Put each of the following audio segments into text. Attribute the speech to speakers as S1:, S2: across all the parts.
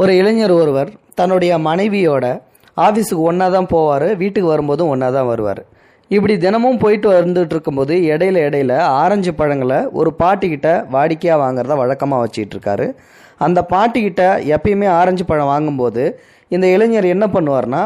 S1: ஒரு இளைஞர் ஒருவர் தன்னுடைய மனைவியோட ஆஃபீஸுக்கு ஒன்றா தான் போவார் வீட்டுக்கு வரும்போதும் ஒன்றா தான் வருவார். இப்படி தினமும் போயிட்டு வந்துட்டு இருக்கும்போது இடையில இடையில ஆரஞ்சு பழங்களை ஒரு பாட்டிக்கிட்ட வாடிக்கையாக வாங்குறத வழக்கமாக வச்சிட்டு இருக்காரு. அந்த பாட்டிக்கிட்ட எப்பயுமே ஆரஞ்சு பழம் வாங்கும்போது இந்த இளைஞர் என்ன பண்ணுவார்னா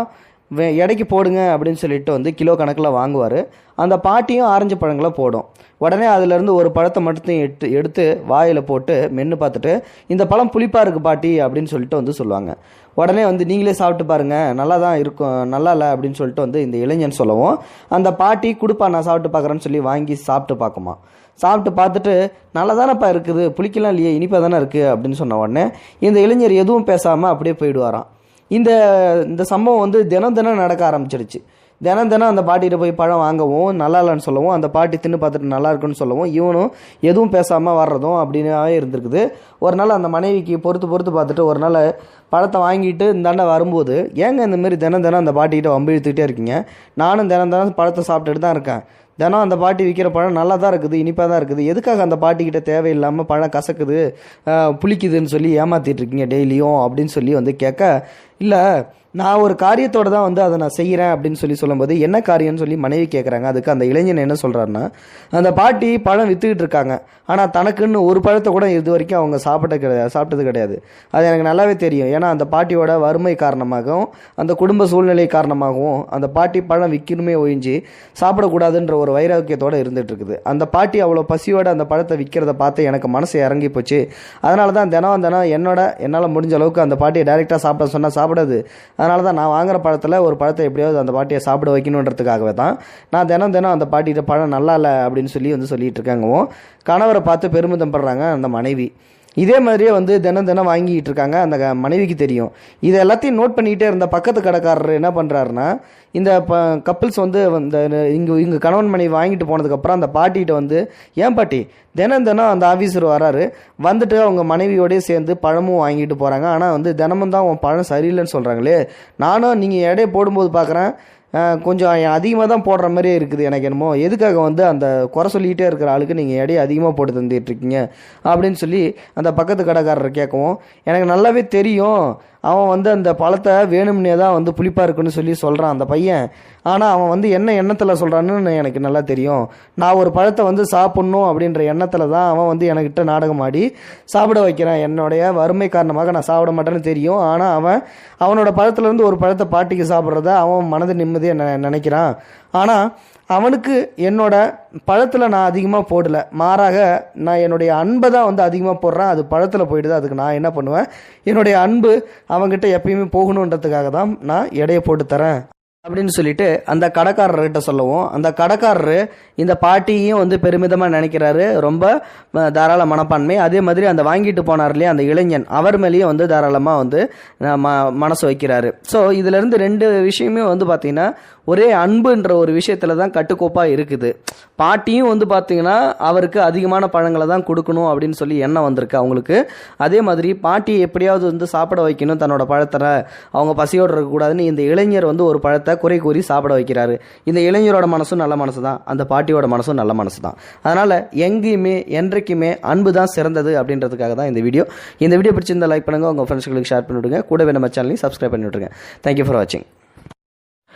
S1: எடைக்கு போடுங்க அப்படின்னு சொல்லிட்டு வந்து கிலோ கணக்கில் வாங்குவார். அந்த பாட்டியும் ஆரஞ்சு பழங்களை போடும். உடனே அதுலேருந்து ஒரு பழத்தை மட்டும் எடுத்து எடுத்து வாயில் போட்டு மென்று பார்த்துட்டு இந்த பழம் புளிப்பாக இருக்குது பாட்டி அப்படின்னு சொல்லிட்டு வந்து சொல்லுவாங்க. உடனே வந்து நீங்களே சாப்பிட்டு பாருங்கள் நல்லா தான் இருக்கும் நல்லா இல்லை அப்படின்னு சொல்லிட்டு வந்து இந்த இளைஞன் சொல்லவும் அந்த பாட்டி கொடுப்பா நான் சாப்பிட்டு பார்க்குறேன்னு சொல்லி வாங்கி சாப்பிட்டு பார்க்குமா சாப்பிட்டு பார்த்துட்டு நல்லா தானேப்பா இருக்குது புளிக்கலாம் இல்லையே இனிப்பாக தானே இருக்குது அப்படின்னு சொன்ன உடனே இந்த இளைஞர் எதுவும் பேசாமல் அப்படியே போயிடுவாராம். இந்த இந்த சம்பவம் வந்து தினம் தினம் நடக்க ஆரம்பிச்சிடுச்சு தினம் தினம் அந்த பாட்டிகிட்ட போய் பழம் வாங்கவும் நல்லா இல்லைன்னு சொல்லவும் அந்த பாட்டி தின்னு பார்த்துட்டு நல்லா இருக்குன்னு சொல்லவும் இவனும் எதுவும் பேசாமல் வர்றதும் அப்படின்னாவே இருந்திருக்குது. ஒரு நாள் அந்த மனைவிக்கு பொறுத்து பொறுத்து பார்த்துட்டு ஒரு நாள் பழத்தை வாங்கிட்டு இந்தாண்ட வரும்போது ஏங்க இந்த மாதிரி தினம் தினம் அந்த பாட்டிக்கிட்ட வம்பு இழுத்துக்கிட்டே இருக்கீங்க? நானும் தினம் தினம் பழத்தை சாப்பிட்டுட்டு தான் இருக்கேன். தினம் அந்த பாட்டி விற்கிற பழம் நல்லா தான் இருக்குது இனிப்பாக தான் இருக்குது. எதுக்காக அந்த பாட்டிக்கிட்ட தேவையில்லாமல் பழம் கசக்குது புளிக்குதுன்னு சொல்லி ஏமாத்திட்டு இருக்கீங்க டெய்லியும்? அப்படின்னு சொல்லி வந்து கேட்க இல்லை நான் ஒரு காரியத்தோடு தான் வந்து அதை நான் செய்கிறேன் அப்படின்னு சொல்லி சொல்லும்போது என்ன காரியம்னு சொல்லி மனைவி கேட்குறாங்க அதுக்கு அந்த இளைஞன் என்ன சொல்கிறாருன்னா அந்த பாட்டி பழம் விற்றுக்கிட்டு இருக்காங்க. ஆனால் தனக்குன்னு ஒரு பழத்தை கூட இது வரைக்கும் அவங்க சாப்பிட்ட கிடையாது சாப்பிட்டது கிடையாது. அது எனக்கு நல்லாவே தெரியும். ஏன்னா அந்த பாட்டியோட வறுமை காரணமாகவும் அந்த குடும்ப சூழ்நிலை காரணமாகவும் அந்த பாட்டி பழம் விற்கணுமே ஒழிஞ்சு சாப்பிடக்கூடாதுன்ற ஒரு வைராக்கியத்தோடு இருந்துட்டு இருக்குது. அந்த பாட்டி அவ்வளோ பசியோட அந்த பழத்தை விற்கிறத பார்த்து எனக்கு மனசு இறங்கி போச்சு அதனால தான் தினம் தினம் என்னோட என்னால் முடிஞ்ச அளவுக்கு அந்த பாட்டியை டைரெக்டாக சாப்பிட சொன்னால் சாப்பிடாது. அதனால தான் நான் வாங்குற பழத்தில் ஒரு பழத்தை எப்படியாவது அந்த பாட்டியை சாப்பிட வைக்கணுன்றதுக்காகவே தான் நான் தினம் தினம் அந்த பாட்டிகிட்ட பழம் நல்லா இல்லை அப்படின்னு சொல்லி வந்து சொல்லிட்டு இருக்காங்கவும் கணவரை பார்த்து பெருமிதம் படுறாங்க அந்த மனைவி. இதே மாதிரியே வந்து தினம் தினம் வாங்கிக்கிட்டு இருக்காங்க. அந்த மனைவிக்கு தெரியும். இது எல்லாத்தையும் நோட் பண்ணிக்கிட்டே இருந்த பக்கத்து கடைக்காரர் என்ன பண்ணுறாருன்னா இந்த ப கப்பிள்ஸ் வந்து இந்த இங்கே இங்கே கணவன் மனைவி வாங்கிட்டு போனதுக்கப்புறம் அந்த பாட்டிகிட்ட வந்து ஏன் பாட்டி தினம் தினம் அந்த ஆஃபீஸர் வராரு. வந்துட்டு அவங்க மனைவியோடய சேர்ந்து பழமும் வாங்கிட்டு போகிறாங்க ஆனால் வந்து தினமும் தான் உன் பழம் சரியில்லைன்னு சொல்கிறாங்களே நானும் நீங்கள் எடையை போடும்போது பார்க்குறேன் கொஞ்சம் அதிகமாக தான் போடுற மாதிரியே இருக்குது எனக்கு என்னமோ. எதுக்காக வந்து அந்த குறை சொல்லிக்கிட்டே இருக்கிற ஆளுக்கு நீங்கள் எடையை அதிகமாக போட்டு தந்துட்டு இருக்கீங்க? அப்படின்னு சொல்லி அந்த பக்கத்து கடைக்காரர் கேட்கவும் எனக்கு நல்லாவே தெரியும். அவன் வந்து அந்த பழத்தை வேணும்னே தான் வந்து புளிப்பாக இருக்குன்னு சொல்லி சொல்கிறான் அந்த பையன். ஆனால் அவன் வந்து என்ன எண்ணத்தில் சொல்கிறான்னு எனக்கு நல்லா தெரியும். நான் ஒரு பழத்தை வந்து சாப்பிட்ணும் அப்படின்ற எண்ணத்தில் தான் அவன் வந்து எனக்கிட்ட நாடகம் ஆடி சாப்பிட வைக்கிறான். என்னுடைய வறுமை காரணமாக நான் சாப்பிட மாட்டேன்னு தெரியும். ஆனால் அவன் அவனோட பழத்துலேருந்து ஒரு பழத்தை பாட்டிக்கு சாப்பிட்றத அவன் மனது நிம்மதியாக நினைக்கிறான். ஆனால் அவனுக்கு என்னோட பழத்தில் நான் அதிகமாக போடல. மாறாக நான் என்னுடைய அன்பை தான் வந்து அதிகமாக போடுறேன். அது பழத்தில் போயிடுது. அதுக்கு நான் என்ன பண்ணுவேன்? என்னுடைய அன்பு அவங்ககிட்ட எப்பயுமே போகணுன்றதுக்காக தான் நான் எடையை போட்டு தரேன் அப்படின்னு சொல்லிட்டு அந்த கடைக்காரர்கிட்ட சொல்லவும் அந்த கடைக்காரரு இந்த பாட்டியையும் வந்து பெருமிதமாக நினைக்கிறாரு. ரொம்ப தாராள மனப்பான்மை. அதே மாதிரி அந்த வாங்கிட்டு போனார் இல்லையா அந்த இளைஞன் அவர் மேலேயும் வந்து தாராளமாக வந்து ம மனசு வைக்கிறாரு. ஸோ இதுலேருந்து ரெண்டு விஷயமே வந்து பார்த்தீங்கன்னா ஒரே அன்புன்ற ஒரு விஷயத்தில் தான் கட்டுக்கோப்பாக இருக்குது. பாட்டியும் வந்து பார்த்தீங்கன்னா அவருக்கு அதிகமான பழங்களை தான் கொடுக்கணும் அப்படின்னு சொல்லி எண்ணம் வந்திருக்கு அவங்களுக்கு. அதே மாதிரி பாட்டியை எப்படியாவது வந்து சாப்பிட வைக்கணும் தன்னோட பழத்தை அவங்க பசியோடு இருக்கக்கூடாதுன்னு இந்த இளைஞர் வந்து ஒரு பழத்தை குறை கூறி சாப்பிட வைக்கிறாரு. இந்த இளைஞரோட மனசும் நல்ல மனசு தான் அந்த பாட்டியோட மனசும் நல்ல மனசு தான் அதனால் எங்கேயுமே என்றைக்குமே அன்பு தான் சிறந்தது அப்படின்றதுக்காக தான் இந்த வீடியோ. இந்த வீடியோ பிடிச்சிருந்தால் லைக் பண்ணுங்கள் உங்கள் ஃப்ரெண்ட்ஸ்களுக்கு ஷேர் பண்ணிவிடுங்க. கூடவே நம்ம சேனலையும் சப்ஸ்கிரைப் பண்ணிவிட்டுருங்க. தேங்க்யூ ஃபார் வாட்சிங்